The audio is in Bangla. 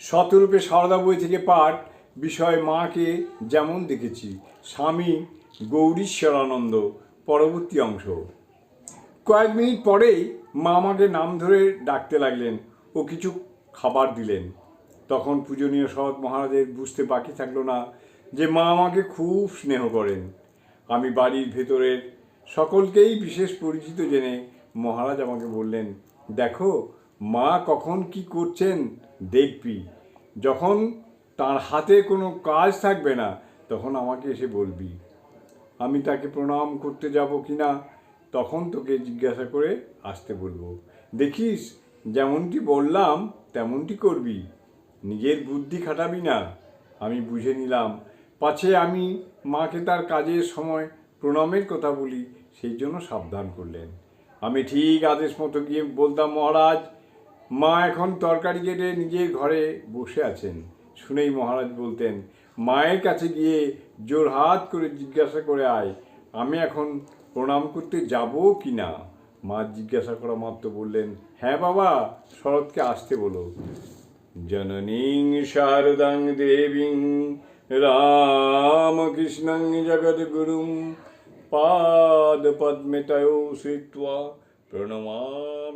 শতরূপে সারদা বই থেকে পাঠ, বিষয় মাকে যেমন দেখেছি, স্বামী গৌরীশ্বরানন্দ, পরবর্তী অংশ। কয়েক মিনিট পরেই মা আমাকে নাম ধরে ডাকতে লাগলেন ও কিছু খাবার দিলেন। তখন পূজনীয় সৎ মহারাজের বুঝতে বাকি থাকল না যে মা আমাকে খুব স্নেহ করেন। আমি বাড়ির ভেতরের সকলকেই বিশেষ পরিচিত জেনে মহারাজ আমাকে বললেন, দেখো মা কখন কি করছেন দেখবি। যখন তার হাতে কোনো কাজ থাকবে না, তখন আমাকে এসে বলবি, আমি তাকে প্রণাম করতে যাব কি না? তখন তোকে জিজ্ঞাসা করে আসতে বলব। দেখিস, যেমনটি বললাম, তেমনটি করবি। নিজের বুদ্ধি খাটাবি না। আমি বুঝে নিলাম, পাছে আমি মাকে তার কাজের সময় প্রণামের কথা বলি, সেই জন্য সাবধান করলেন। আমি ঠিক আদেশ মতো গিয়ে বলতাম, মহারাজ মা এখন তরকারি কেটে নিজের ঘরে বসে আছেন। শুনেই মহারাজ বলতেন, মায়ের কাছে গিয়ে জোর হাত করে জিজ্ঞাসা করে আয়, আমি এখন প্রণাম করতে যাব কি না? মা জিজ্ঞাসা করা মাত্র বললেন হ্যাঁ বাবা, শরৎকে আসতে বলো। জননীং শারদাং দেবীং রামকৃষ্ণং জগদ্গুরুং পাদ পদ্মে তয়ো শ্রিত্বা মুহুর্মুহুঃ